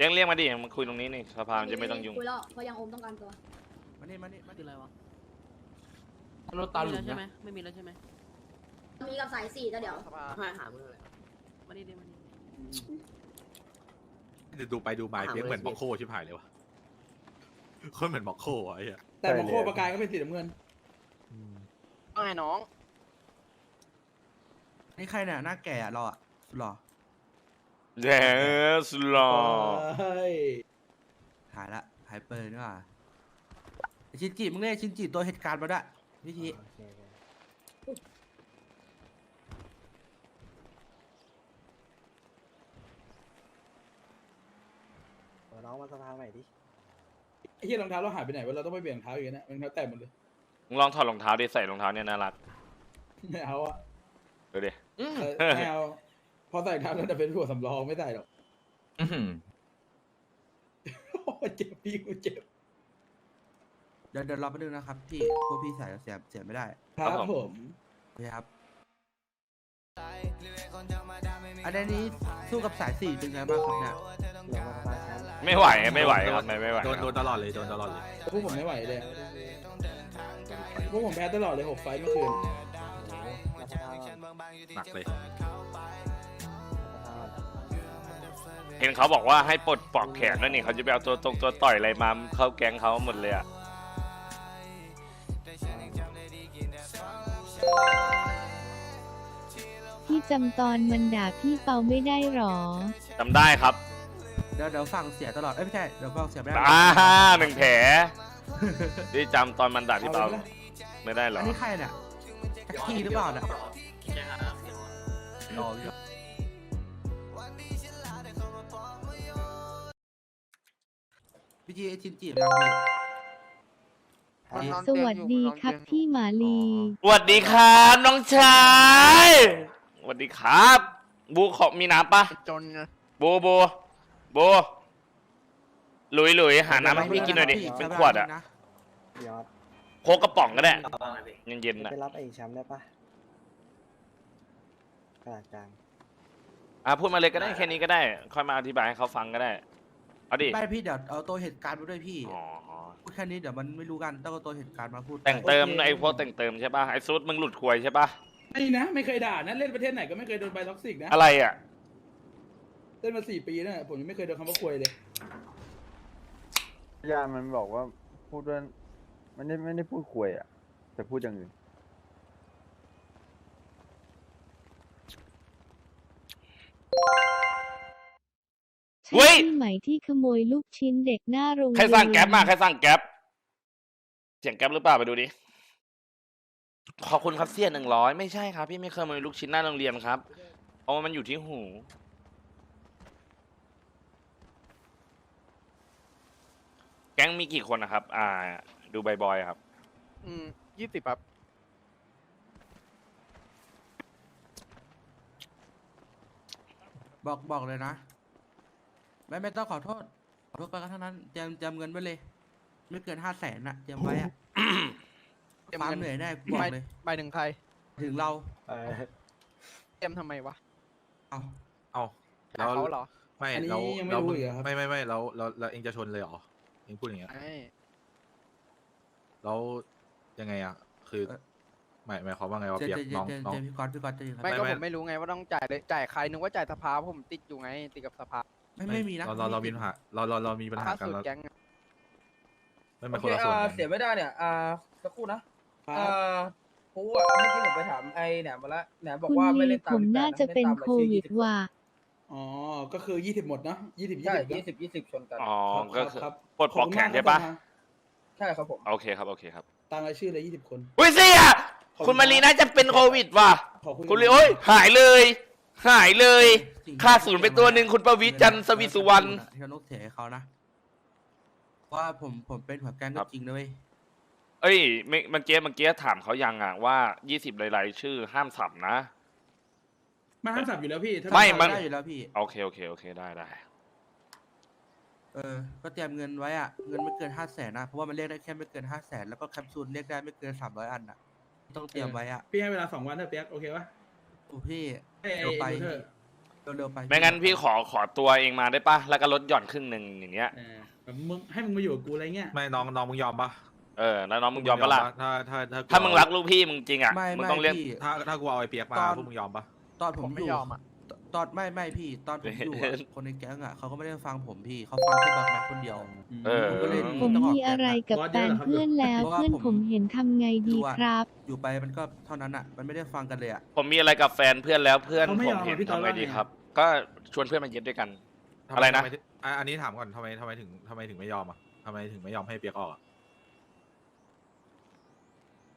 เรียกเรียกมาดิมาคุยตรงนี้นี่สภามันจะไม่ต้องยุ่งคุยแล้วเพราะยังโอมต้องการตัวมานี่มานี่มาคือนี่อะไรวะรถตาหลุไม่ดมีแล้วใช่ไหมนะไม่มีแล้วใช่ไหมมีกับสายสี่แต่เดี๋ยวให้หามือเลยมานี่ดิมานี่เดี๋ยวดูไปดูมาเพียงเหมือนบ็อกโคชิบหายเลยวะคนเหมือนบ็อกโคอะไอ้เหี้ยแต่มาโคประกายก็เป็นสีน้ำเงินว่าไงน้อง นี่ใครเนี่ยหน้าแก่อะเราอะสุดหล่อ แย่สุดหล่อเฮ้ยหายละหายเปิดนี่หว่าไอ้ชินจิมึงเรียกชินจิตัวเหตุการณ์มาด้วยพี่ทีน้องมาสภาใหม่ดิไอ้ที่รองเท้าเราหายไปไหนวะเราต้องไปเปลี่ยนรองเท้าอีกนะรองเท้าแตกหมดเลยมึงลองถอดรองเท้าดิใส่รองเท้าเนี่ยน่ารักไม่เอาอะดูดิเออไม่เอา พอใส่เท้าแล้วจะเป็นหัวสำรองไม่ใส่หรอกโอ้ยเจ็บพี่กูเจ็บเดี๋ยวเดี๋ยวรอแป๊บนึงนะครับพี่พวกพี่ใส่เสียเสียไม่ได้ครับผม โอเคครับอันนี้สู้กับสายสี่เป็นไงบ้างครับเนี่ยเดี๋ยวมาสภาแชมป์ไม่ไหวไม่ไหวครับไม่ไม่ไหวโดนคโดรับนตลอดเลยโดนตลอดเลยพวกผมไม่ไหวเลยอะพวกผมแพ้ตลอดเลยหกไฟล์เมื่อคืนมาสภาก่อนหนักเลย เห็นเขาบอกว่าให้ปลดปลอกแขนแล้วนี่เขาจะไปเอาตัวตรงตัวต่อยอะไรมาเข้าแก๊งเขาหมดเลยอะพี่จำตอนมันด่าพี่เปาไม่ได้หรอ จำได้ครับเดี๋ยวเดี๋ยวฟังเสียตลอด เอ้ยไม่ใช่ เดี๋ยวฟังเสียไม่ได้ อ่าหนึ่งแผลที่จำตอนมันด่าที่เปาไม่ได้หรออันนี้ใครเนี่ยแจ็คกี้หรือเปล่าเนี่ยรออ พี่จีชินจิยังพี่สวัสดีครับพี่หมาลี สวัสดีครับน้องชายสวัสดีครับ บูขอมีน้ำปะจนไงโบโบโบหลุยหลุยหาน้ำให้พี่กินหน่อยดิเป็นขวดอะยอดโคกกระป๋องก็ได้เย็นๆนะไปรับไอ้แชมป์ได้ปะกระดาษกลางอะพูดมาเลยก็ได้แค่นี้ก็ได้ ค่อยมาอธิบายให้เขาฟังก็ได้ เอาดิ ไม่พี่เดี๋ยวเอาตัวเหตุการณ์มาด้วยพี่อ๋อ พูดแค่นี้เดี๋ยวมันไม่รู้กันต้องเอาตัวเหตุการณ์มาพูดแต่งเติมไอ้พวกแต่งเติมใช่ป่ะ ไอ้ซูดมึงหลุดควยใช่ป่ะ ไม่นะ ไม่เคยด่านะเล่นประเทศไหนก็ไม่เคยโดนใบท็อกซิกนะอะไรอะ เล่นมาสี่ปีแล้วเนี่ยผมยังไม่เคยโดนคำว่าควยเลยยามันบอกว่าพูดว่ามันไม่ได้ไม่ได้พูดคุยอะ แต่พูดอย่างอื่น เว้ใช่ยพี่ไหมที่ขโมยลูกชิ้นเด็กหน้าโรงใครเรียนสร้างแก๊ปมาใครสร้างแก๊ปเสียงแก๊ปหรือเปล่าไปดูดิ ขอบคุณครับเสียหนึ่งร้อยไม่ใช่ครับ พี่ไม่เคยมาลูกชิ้นหน้าโรงเรียนครับเพราะว่ามันอยู่ที่หู แก๊งมีกี่คนนะครับ อ่า ดูบอยๆครับ อืมยี่สิบครับ บอกบอกเลยนะ ไม่ไม่ต้องขอโทษ ขอโทษไปก็เท่านั้นเตรียมเตรียมเงินไว้เลย ไม่เกินห้าแสนอะเตรียมไว้อะเตรียมฟาร์มเงิน เหนื่อยแน่กูบอกเลยไปถึงใคร ถึงเราเออเตรียมทำไมวะเอา เอาหาเขาเหรอไม่อันนี้เรายังไม่เรารู้อีกเหรอครับ ไม่ไม่ไม่เราเราเราเองจะชนเลยเหรอเองพูดอย่างเงี้ยไอ้แล้วยังไงอะคือหมายหมายความว่าไงวะเจเปียกเจเจน้องเจน้อง เจพี่ก๊อตพี่ก๊อตเจครับไม่ไม่ก็ไม่ ผมไม่รู้ไงว่าต้องจ่ายเลยจ่ายใครนึกว่าจ่ายสภาเพราะผมติดอยู่ไงติดกับสภา ไม่ไม่มีนะเราเราเรามีปัญหาเราเราเรามีปัญหาล่ากันสุดเราแก๊งอะไม่ไม่คนละส่วนกันเสียไม่ได้เนี่ยอ่าสักครู่นะครัอ่บาปูอะเมื่อกี้ผมไปถามไอ้แหนมมาแล้วแหนมบอกคุณว่าไม่ลีเล่นตามผม18น่าจะเป็นล่ตามโครายชื่อวิด20ว่ะอ๋อ ก็คือยี่สิบหมดเนาะยี่สิบยี่ใช่สิบยี่สิบยี่สิบชนกัน อ๋อครัก็บคือครับปลดปลอกแขนใช่ปะใช่ครับผม โอเคครับ โอเคครับ ตามรายชื่อเลยยี่สิบคนอุ้ยเสียขอบคุณคุณมารีน่าจะเป็นโควิดว่ะขอคุยคุณลีโอ้ยหายเลย หายเลยค่าศูนย์ไปตัวหนึ่งคุณประวิตรจันทร์สวิสุวรรณ ที่เราต้องเสียให้เขานะ ว่าผมผมเป็นหัวแก๊งครัก็บจริงนะเว้ยเอ้ยเมื่อเมื่อกี้เมื่อกี้ถามเขายังอะว่ายี่สิบรายชื่อห้ามสับนะ มันห้ามสับอยู่แล้วพี่ถ้าไม่ มัน ได้อยู่แล้วพี่ โอเคโอเคโอเคได้ได้ เออ ก็เตรียมเงินไว้อะเงินไม่เกินห้าแสนนะ เพราะว่ามันเรียกได้แค่ไม่เกินห้าแสนแล้วก็แคปซูลเรียกได้ไม่เกินสามร้อยอันอะต้องเตรียมไว้อะพี่ให้เวลาสองวันเถอะเปียกโอเคปะโอ้ พี่ไอ้ไอ้เอาไปดูเถอะเร็วๆไปไม่งั้นพี่ขอขอตัวเองมาได้ปะแล้วก็ลดหย่อนครึ่งหนึ่งอย่างเงี้ยเออแบบมึงให้มึงมาอยู่กับกูอะไรเงี้ยไม่น้องน้องมึงยอมปะเออแล้วน้องมึงยอมปะล่ะถ้าถ้าถ้าถ้ามึงรักลูกพี่มึงจริงอะไม่มึงไม่ต้องเรียกพี่ถ้าถ้ากูเอาไอ้เปียกมาตอนพวกมึงยอมปะตอนผผมมอไม่ยู่ยอมอะ ตตอนไม่ไม่พี่ ตอนผมอยู่อะคนในแก๊งอะเขาก็ไม่ได้ฟังผมพี่เขาฟังแค่บางแม็กคนเดียวเออ ผมก็เลยผมมีอะไรกับแฟนเพื่อนแล้วเพราะว่าเพื่อนผมผมเห็นทำไงดีครับ อยู่ไปมันก็เท่านั้นอะ มันไม่ได้ฟังกันเลยอะผมมีอะไรกับแฟนเพื่อนแล้วเพื่อนเขาไม่ผยมอมเห็นอะพี่ตอนทำไงว่าดีไงครับ ก็ชวนเพื่อนมาเย็ดด้วยกัน ทำมอะไรนะ ทำมถึงอะอันนี้ถามก่อนทำไมทำไมถึงทำไมถึงไม่ยอมอะทำไมถึงไม่ยอมให้เปียกออกอะ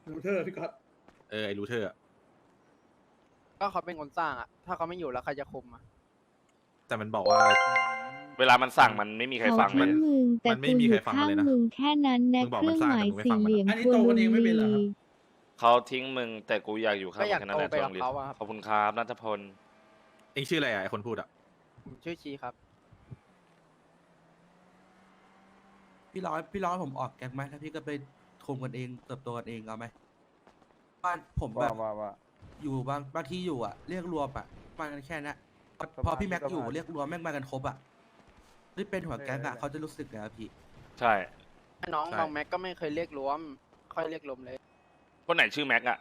รูเทอร์พี่ก๊อตเออไอ้รู้เธออะ ก็เขาเป็นคนสร้างอะถ้าเขาไม่อยู่แล้วใครจะคุมอะแต่มันบอกว่า เวลามันสั่งมันไม่มีใครเขาฟังเลทิ้ยงมึงแต่มันไม่กูมีอใครยู่ฟังข้างเลยนะมึงแค่นั้นนะมึงบอกเคมัรื่นองสร้างหมายแต่มึงไม่สี่ฟังมัน เหลี่ยมอันนี้ควโตรกันเองไม่เป็นเหรอครับลีเขาทิ้งมึงแต่กูอยากอยู่ข้างก็อยากมึงแค่นั้นแหละโตไปจกับงรีเขาอะครับ ขอบคุณครับนัทพล เองชื่ออะไรอะไอ้คนพูดอะผมชื่อชีครับ พี่ร้อยพี่ร้อยผมออกแก๊งไหมแล้วพี่ก็ไปคุมกันเองเติบโตกันเองเอาไหมบ้านผมแบว่าบว่าว่า อยู่บางบางที่อยู่อะเรียกรวมอะมากันแค่นั้นพอประพอมาณพี่แม็กประมาณอยู่เรียกรวมแม่งมากันครบอะที่เป็นหัวแก๊งอะเออเขาจะรู้สึกไงอะพี่ ใช่ น้องใช่บางแม็กก็ไม่เคยเรียกรวม ค่อยเรียกรวมเลย คนไหนชื่อแม็กอะ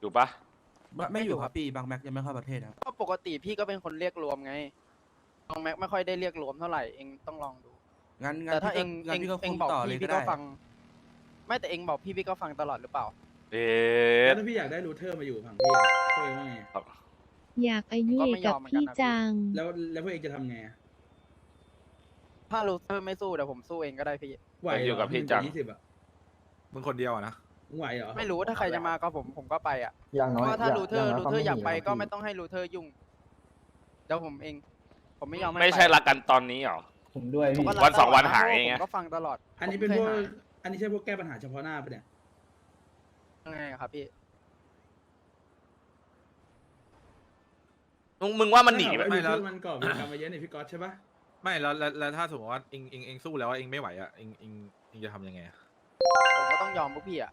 อยู่ปะไม่ไม่อยู่ครับพี่บางแม็กยังไม่เข้าประเทศครับก็ปกติพี่ก็เป็นคนเรียกรวมไงบางแม็กไม่ค่อยได้เรียกรวมเท่าไหร่เองต้องลองดู งั้นงั้นแต่ถ้าเองพี่ก็งั้เอนงพี่ก็เอคุงมบอกต่อเลยพี่ก็พี่ก็ได้ฟัง ไม่แต่เองบอกพี่พี่ก็ฟังตลอดหรือเปล่า เอ๊แล้วะถ้าพี่อยากได้รูเทอร์มาอยู่ฝั่งพี่อะพวกเองว่าไงอยากอายุก็เอไม่กยกัอบมเหมือนกันพี่นะจัง แล้วแล้วพวกเองจะทำไงอะถ้าลูเทอร์ไม่สู้เดี๋ยวผมสู้เองก็ได้พี่ ไหวเหรอยู่กับพี่จัง ยี่สิบอะมึงคนเดียวอะนะ มึงไหวเหรอไม่รู้ถ้าใครจะมาก็ผมผมก็ไปอะอย่างน้อยเพราะถ้าลูเทอร์ย่างลูน้เทอร์อยากไปหนีก็พี่ไม่ต้องให้ลูเทอร์ยุ่งเดี๋ยวผมเอง ผมไม่ยอมให้ไม่ใช่ปรักกันตอนนี้เหรอ ผมด้วยผมพี่ ก็รักวันสองวันตลดะหายเพระไง ผมก็ฟังตลอดอันนี้เป็นผมพวกคยหาอันนี้ใช่พวกแก้ปัญหาเฉพาะหน้าปะเนี่ย ยังไงอะครับพี่ มึงมึงว่ามันหนีไหม ไม่ไม่แล้แล้ววมันก่อวีรกรรมมาเยอะเนี่ยพี่ก๊อตใช่ปะไม่แล้วแล้วแล้วถ้าสมมติว่าเองเองเองสู้แล้วเองไม่ไหวอะเองเองเองจะทำยังไงอะผมก็ต้องยอมพวกพี่อะ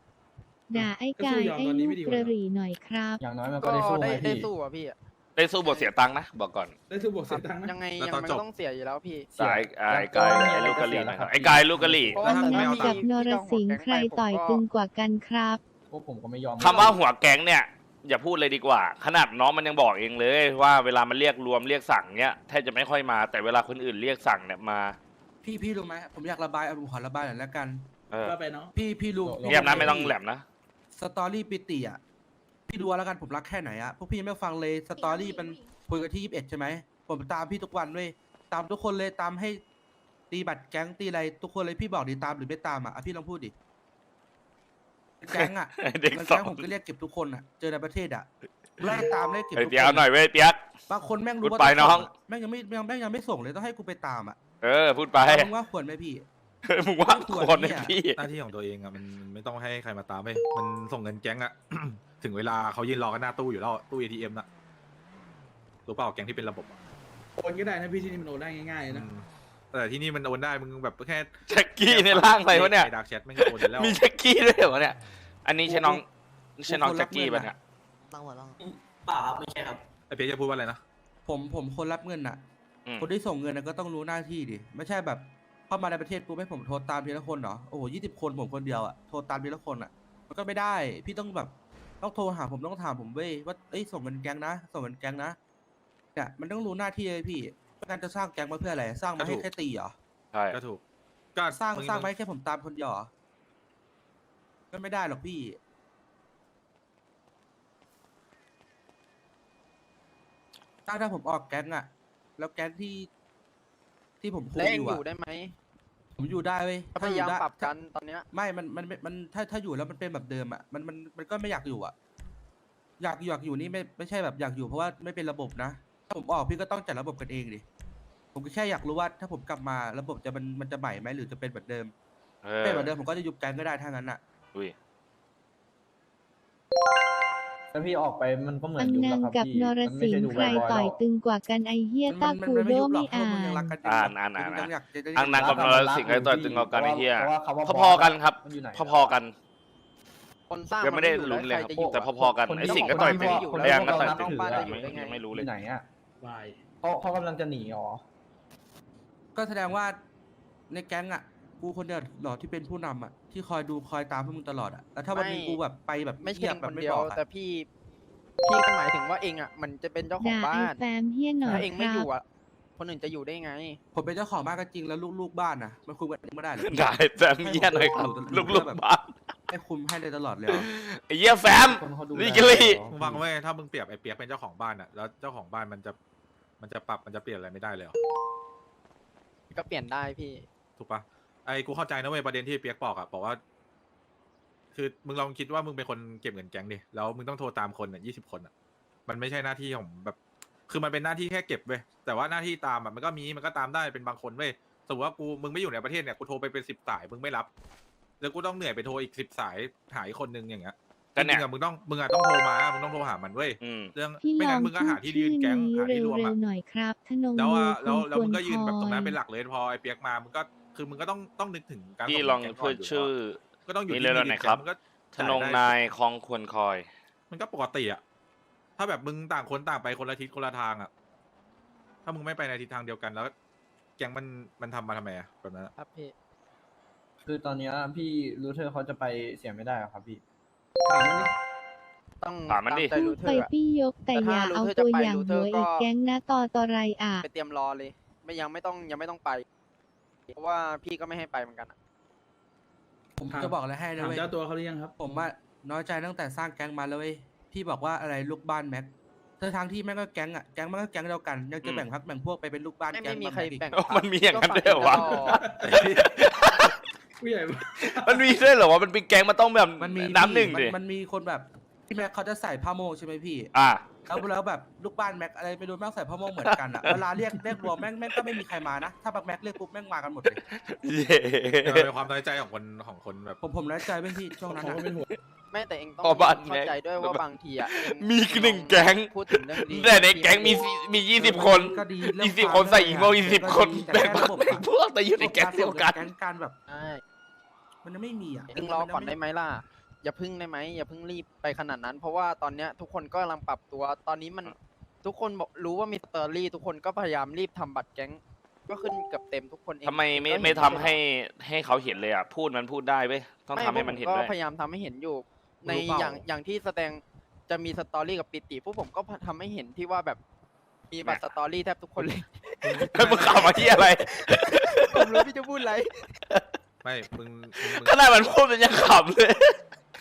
ด่าไอ้กายไอ้ลูกกระหรี่หน่อยครับ อย่างน้อยมันก็ก็ได้สู้ได้ไงได้พี่สู้อะพี่อะได้สู้บทเสียตังค์นะบอกก่อนได้สู้บวกเสียตังค์นะยังไงแล้วยังตอนมันจก็บต้องเสียอยู่แล้วพี่ไอ้ไอ้กายไอ้ลูกกะหรี่นะครับไอ้กายลูกกะหรี่เพราะแล้ว่าวถ้าผมไม่ไม่เอามีตักังบค์นรสิงห์ใครต่อยตึงกว่ากันครับ พวกผมก็ไม่ยอมคำว่าหัวแก๊งเนี่ย อย่าพูดเลยดีกว่า ขนาดน้องมันยังบอกเองเลย ว่าเวลามันเรียกรวมเรียกสั่งเนี้ยแทบจะไม่ค่อยมาแต่เวลาคนอื่นเรียกสั่งเนี่ยมาพี่พี่รู้ไหมผมอยากระบายเอาผมขอระบายหน่อยแล้วกัน เออก็ไปเนาะ พี่พี่รู้เงียบนะไม่ต้องแหลมนะสตอรี่ปิติอะพี่ดูเอาแล้วกันผมรักแค่ไหนอะพวกพี่ยังไม่ฟังเลยสตอรี่มันคุยกันที่ยี่สิบเอ็ดใช่ไหมผมตามพี่ทุกวันเว้ยตามทุกคนเลยตามให้ตีบัตรแก๊งตีอะไรทุกคนเลยพี่บอกดีตามหรือไม่ตามอะอะพี่ลองพูดดิ แก๊งอะเด็กมันสอแก๊งงผมก็เรียกเก็บทุกคนอะ เจอในประเทศอะไล่ตามไล่เก็บเฮ้ยทุกเปียกคเอานหน่อยเว้ยเปียก บางคนแม่งรู้ว่าพูดไปต้ส่น้องะแม่งยังไม่ยังแม่งยังไม่ส่งเลยต้องให้กูไปตามอะเออพูดไปมึงว่าควรไหมพี่มึงว่าไม่ควรคนไหมเนี่ยพี่ หน้าที่ของตัวเองอะมันมันไม่ต้องให้ใครมาตามไปมันส่งเงินแก๊งอะ ถึงเวลาเขายืนรอกันหน้าตู้อยู่แล้วตู้ ATM น่ะรู้เปล่าแก๊งที่เป็นระบบอะโอนก็ได้นะพี่ที่นี่มันโอนได้ง่ายๆนะอืม แต่ที่นี่มันโอนได้มึงแบบแค่แจ็คกี้ในร่างอะไรวะเนี่ย ดักแชทไม่งก็โอนไปแล้วมีแจ็คกี้ด้วยเหรอเนี่ย อันนี้ใช่น้องใช่น้องกูแจ็คกี้รับเงินป่ะอะเนี่ยไอเปียกจะพูดว่าอะไรนะผมผมคนรับเงินอะอืมคนที่ส่งเงินน่ะก็ต้องรู้หน้าที่ดิไม่ใช่แบบเข้ามาในประเทศกูให้ผมโทรตามทีละคนเหรอโอ้โหยี่สิบคนผมคนเดียวอะโทรตามทีละคนอะ มันก็ไม่ได้ พี่ต้องแบบต้องโทรหาผมต้องถามผมเว้ยว่าเอ้ยส่งเงินแก๊งนะส่งเงินแก๊งนะเนี่ยมันต้องรู้หน้าที่เลยพี่ ไม่งั้นจะสร้างแก๊งมาเพื่ออะไร สร้างมาให้แค่ตีเหรอ ใช่ ก็ถูกก็สร้างมึสร้างมาให้แค่ผมตามคนเดียวเหรอก็ไม่ได้หรอกพี่ ถ้าถ้าผมออกแก๊งอะแล้วแก๊งที่ ที่ผมคุและมเอองยู่อยู่อะได้ไหมผมอยู่ได้เว้ยก็พถ้อยายามได้ปรับกันตอนเนี้ย ไม่มันมันมันมันถ้าถ้าอยู่แล้วมันเป็นแบบเดิมอะมันมันมันก็ไม่อยากอยู่อะอยากอยู่อยากอยู่นี่ไม่ไม่ใช่แบบอยากอยู่เพราะว่าไม่เป็นระบบนะ ถ้าผมออกพี่ก็ต้องจัดระบบกันเองดิผมก็แค่อยากรู้ว่าถ้าผมกลับมาระบบจะมันมันจะใหม่ไหมหรือจะเป็นแบบเดิมเออเป็นแบบเดิมผมก็จะยุบแก๊งก็ได้ถ้างั้นอะอุ้ยถ้าพี่ออกไปมันก็เหมืออันงยุบนัแล้วงครับกับพี่นรมันไม่สิงใช่ห์ดูใครบ่อยๆหรต่อยอกตึงกว่ากันไอเฮียมัต้านมันคูมันไม่โดยุบหรอไม่กเพราะอ่ามึงยังนรักกันอ่านอ่านอ่านยังอยากจะจะอังนังกับนรสิงห์ไอ้ต่อยตึงกว่ากันไอ้เหี้ยพราะว่าคำว่าพอๆกันครับ มันอยู่ไหน พอๆกัน คนสร้างยังไม่ได้นอยู่ลุ้นเลยแวครับใจะอยู่แต่อะพอๆกันคนที่ไอ้สิงห์ก็คนต่อยที่ตึงบอกไอ้อังก็ต่อยคนที่ตึงบอกบ้านถืจะอยู่ได้ไงยังไม่รู้อเลยยู่ไหนอะ วายเขาเขากำลังจะหนีอ๋อก็แสดงว่าในแก๊งอะ กูคนเดียวเหรอที่เป็นผู้นำอะที่คอยดูคอยตามพวกมึงตลอดอะแล้วถ้าวันหนึงไม่ กูแบบไปแบบไม่ใช่เงียเอบงแบคบนไม่เดียบว อกอะแต่พี่พี่ก็หมายถึงว่าเองอะมันจะเป็นเจ้าของด่าไอ้บ้านแฟมเฮียหน่อถ้ายเองคไม่รัอบยู่อะ คนอื่นจะอยู่ได้ไง ผมเป็นเจ้าของบ้านก็จริงแล้วลูกๆบ้านนะมันคุมกันเองไม่ได้เลยได้แฟมเยี่ยหน่อยครับให้ผมลูกๆบ้าน ให้คุมให้เลยตลอดเลยเหรอไอ้เยี่ยแฟม คนเขาดูนี่แลกิลี่เหรอมึงฟังไว้ยถ้ามึงเปรียบไอ้เปียกเป็นเจ้าของบ้านอะแล้วเจ้าของบ้านมันจะมันจะปรับมันจะเปลี่ยนอะไรไม่ได้เลยเหรอก็เปลี่ยนได้พี่ ถูกปะไอ้กูเข้าใจนะเว้ยประเด็นที่เปียกบอกอะบอกว่า คือมึงลองคิดว่ามึงเป็นคนเก็บเงินแก๊งดิแล้วมึงต้องโทรตามคนอะยี่สิบคนอะมันไม่ใช่หน้าที่ของแบบ คือมันเป็นหน้าที่แค่เก็บเว้ยแต่ว่าหน้าที่ตามอะมันก็มีมันก็ตามได้เป็นบางคนเว้ยสมมติว่ากูมึงไม่อยู่ในประเทศเนี่ยกูโทรไปเป็นสิบสายมึงไม่รับ แล้วกูต้องเหนื่อยไปโทรอีกสิบสายหาอีกคนนึงอย่างเงี้ยก็เนี่ยจริงๆอะมึงต้องมึงอะต้องโทรมามึงต้องโทรหามันเว้ยอืม เรื่องพี่ไม่ลองั้งนมึงก็พูหาดที่ชื่ยือนแก๊งนี้หาที่รวมเร็อะวๆหน่อยครับธนงแล้วมือะอคแล้วงแล้วควมึงรก็ยืนแบบตรงนั้นคเป็นอยหลักเลยพอไอ้เปียกมามึงก็คือมึงก็ต้องต้องนึกถึงการพี่ส่ลองแก๊ก่พูนดยู่ชื่อ แล้วก็ต้องอยู่นี่ที่เร็วๆหน่อยครับมึงก็ธนงนายคลองควรคอย มันก็ปกติอะถ้าแบบมึงต่างคนต่างไปคนละทิศคนละทางอะถ้ามึงไม่ไปในทิศทางเดียวกันแล้ว แก๊งมันมันทำมาทำไมอะแบบนั้นอะครับพี่ คือตอนเนี้ยพี่รูเทอร์เขาจะไปเสียไม่ได้อะครับพี่ ต้องถามมันดิใจพูรูดเธไปอร์อะพี่ยกแต่แต่อถ้าย่ารู้เอาเธอจะตัวไปอย่างรู้เธหัอวก็อีกแก๊งนะตอตอไรอะ ไปเตรียมรอเลย ไม่ยังไม่ต้องยังไม่ต้องไป เพราะว่าพี่ก็ไม่ให้ไปเหมือนกันอะผมจะบอกอะไรให้นะถามเว้ยเจ้าตัวเขาหรือยังครับ ผมว่าน้อยใจตั้งแต่สร้างแก๊งมาแล้วเว้ยพี่บอกว่าอะไรลูกบ้านแม็กเธอทางที่แม่งก็แก๊งอะแก๊งมันก็แก๊งเดียวกันยังจะอืม แบ่งพักแบ่งพวกไปเป็นลูกบ้านไม่แก๊ไม่งมีบ้างใครดิ แบ่งเอ้าพรรคมันมีอย่างนั้นด้วยเหรอวะ ก็ ฝากกันตลอดผู้ใหญ่มันมีด้วยเหรอว่ามันเป็นแก๊งมันต้องแบบมันมีน้ำหนึ่งพี่ดิมันมันมีคนแบบพี่แม็กเขาจะใส่ผ้าโมงใช่ไหมพี่ อะ แล้วแล้วแบบลูกบ้านแม็กอะไรไปดูแม่งใส่ผ้าโมงเหมือนกันอะเวลาเรียกเรียกรวมแม่งแม่งก็ไม่มีใครมานะ ถ้าบักแม็กเรียกปุ๊บแม่งมากันหมดเลย เย้มันเป็นความน้อยใจของคนของคนแบบผมผมน้อยใจเป็นที่ช่วงนั้นเขาอะก็เป็นห่วงไม่แต่เองต้องพอบ้านเข้าใจด้วยว่าบางทีอะเองมีหนึ่งแก๊งพูดถึงเรื่องดีแต่ในแก๊งมีสี่มียี่สิบคนก็ดีเรื่อีงกสิบวามคนใส่อีโมเรื่อีงกสิบก็คนดีแต่แบ่งแค่ระบบอะพวกแต่อยู่ในแก๊งเดียวกันแก๊งการแบบใช่มันยังไม่มีอะเองรอก่อนได้ไหมล่ะ อย่าพึ่งได้ไหมอย่าพึ่งรีบไปขนาดนั้น เพราะว่าตอนเนี้ยทุกคนก็กำลังปรับตัว ตอนนี้มันทุกคนบอกรู้ว่ามีสตอรี่ ทุกคนก็พยายามรีบทำบัตรแก๊ง ก็ขึ้นเกือบเต็มทุกคนเองทำไมไม่ก็เห็นไม่ทำช่ให้ให้เขาเห็นเลยอะ พูดมันพูดได้เว้ยต้องทำให้มันเห็นพวกด้วยก็พยายามทำให้เห็นอยู่ ในรู้เปล่า อย่างอย่างที่แสดงจะมีสตอรี่กับปิติพวกผมก็ทำให้เห็นที่ว่าแบบมีบัตรสตอรี่แทบทุกคนเลยให้มึงข่าวมาที่อะไร ผมรู้พี่จะพูดอะไร ไม่มึงมึงมึงขนาดมันพูดมันยังขำเลย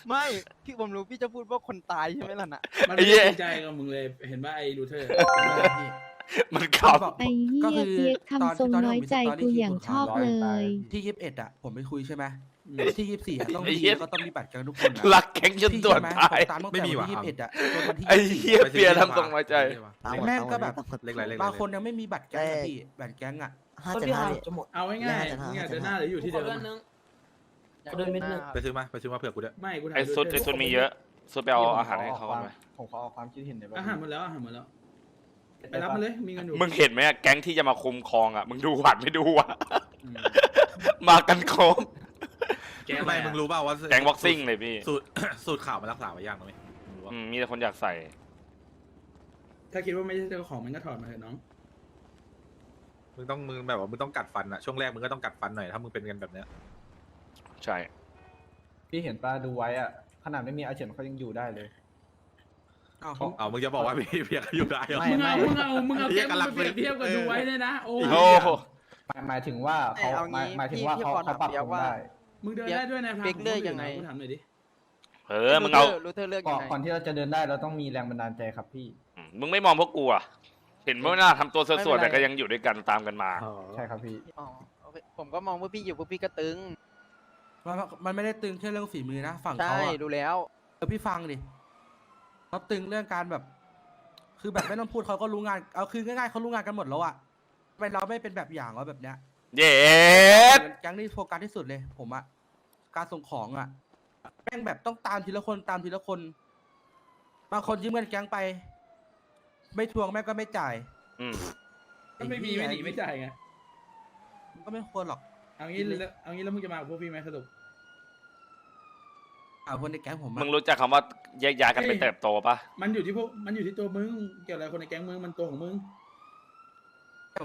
ไม่พี่ผมรู้พี่จะพูดว่าคนตายใช่ไหมล่ะน่ะมันไอ้ไม่เหี้ยได้จริงใจกับมึงเลย เห็นว่าไอ้ลูเทอร์มันขบอกไอ้เหี้ก็ยคือเปียกตอนทำทรงตอนที่น้อยผมมีใจสตอรี่กูที่อย่างคุณชอบขาวเลร้อยยที่ยี่สิบเอ็ดอะ ผมไปคุยใช่ไหมอืมที่ยี่สิบสี่อะต้องไอ้ดีเหี้ยแล้วก็ต้องมีบัตรกันทุกคนนะำรักแก๊งจนพี่ตัวใช่ไหมตายผมตามตั้งแต่วันที่ยี่สิบเอ็ดอะจนวันที่ไอ้ยี่สิบเหี้ยไปซื้อเปียที่ทำทรงน้อยใจ แม่งก็แบบเล็กไรเล็กไรบางคนยังไม่มีบัตรแก๊งอะพี่บัตรแก๊งอะห้าเจ็ดห้า เอาง่ายๆมึงอยากเดินหน้าหรืออยู่ที่เดิม อยากเดินหน้าไปซื้อมาไปซื้อมาเผื่อกูด้วยไม่กูถามไอ้ซุดไอ้ซุดมีเยอะซุดไปเอาอาหารให้เขาผมไหมผมขอเอาความคิดเห็นในอยได้อาปะหารหมดแล้วอาหารหมดแล้ว ไปรับมันเลยมีเงินอยู่มึงเห็นไหมอะแก๊งที่จะมาคุมครองอะมึงดูหวัดไม่ดูวะ อืมมากันโคมแกงไม่มึงรู้เปล่าว่าแก๊งบ็อกซิ่งเลยพี่สูตร สูตรข่าวมันรักษาไว้ยากนะเว้ยมึงรู้ปะอืมมีแต่คนอยากใส่ ถ้าคิดว่าไม่ใช่เจ้าของมันก็ถอดมาเถอะน้อง มึงต้องมึงแบบว่ามึงต้องกัดฟันอะช่วงแรกมึงก็ต้องกัดฟันหน่อยถ้ามึงเป็นกันแบบเนี้ย ใช่ พี่เห็นป้าดูไว้อะขนาดไม่มีอาเฉินเขายังอยู่ได้เลยอ้าวเอามึงจะบอกว่าพี่เพียกอยู่ได้เหรอไม่มึงเอามึงเอามึงเอาเหี้แก๊ยงกำลัมึงงไปเปรียบเทียบกับเออดูไว้เลยนะโอ้โอ้โหหมายหมายถึงว่าเขาเอาหมายงี้หมายถึงพี่ว่าพี่เขาขอเขาปรับถามเปียปกรุงว่า ได้มึงเดินได้ด้วยนะเปียกเลือกยังไงกูถามหน่อยดิเออ มึงเอารู้เธอเลือกก่ยัอนงไงก่อนที่เราจะเดินได้เราต้องมีแรงบันดาลใจครับพี่อืมมึงไม่มองพวกกูอะ เห็นว่าหน้าทำตัวสวยๆไม่เป็นไรแต่ก็ยังอยู่ด้วยกันตามกันมา ใช่ครับพี่ อ๋อโอเคผมก็มองว่าพี่อยู่พวกพี่ก็ตึง มันมันไม่ได้ตึงแค่เรื่องฝีมือนะฝั่งใช่เขาอะดูแล้ว เออพี่ฟังดิเขาตึงเรื่องการแบบ คือแบบไม่ต้องพูดเขาก็รู้งานเอาคือง่ายๆเขารู้งานกันหมดแล้วอะทำไมเราไม่เป็นแบบอย่างวะแบบเนี้ย เย็ด แก๊งนี่โฟกัสที่สุดเลย ผมอะการส่งของอะแม่งแบบต้องตามทีละคนตามทีละคนบางคนยืมเงินแก๊งไป ไม่ทวงแม่งก็ไม่จ่ายอืมถ้าไม่มีไม่หนีไม่จ่ายไงมันก็ไม่ควรหรอก เอางี้แล้วเอางี้แล้วมึงจะมากับพวกพี่ไหมสรุป อ่าคนในแก๊งผมอะมึงรู้จักคำว่าแยกย้ายกันไปเติบโตปะมันอยู่ที่พวกมันอยู่ที่ตัวมึงเกี่ยวอะไรคนในแก๊งมึงมันตัวของมึง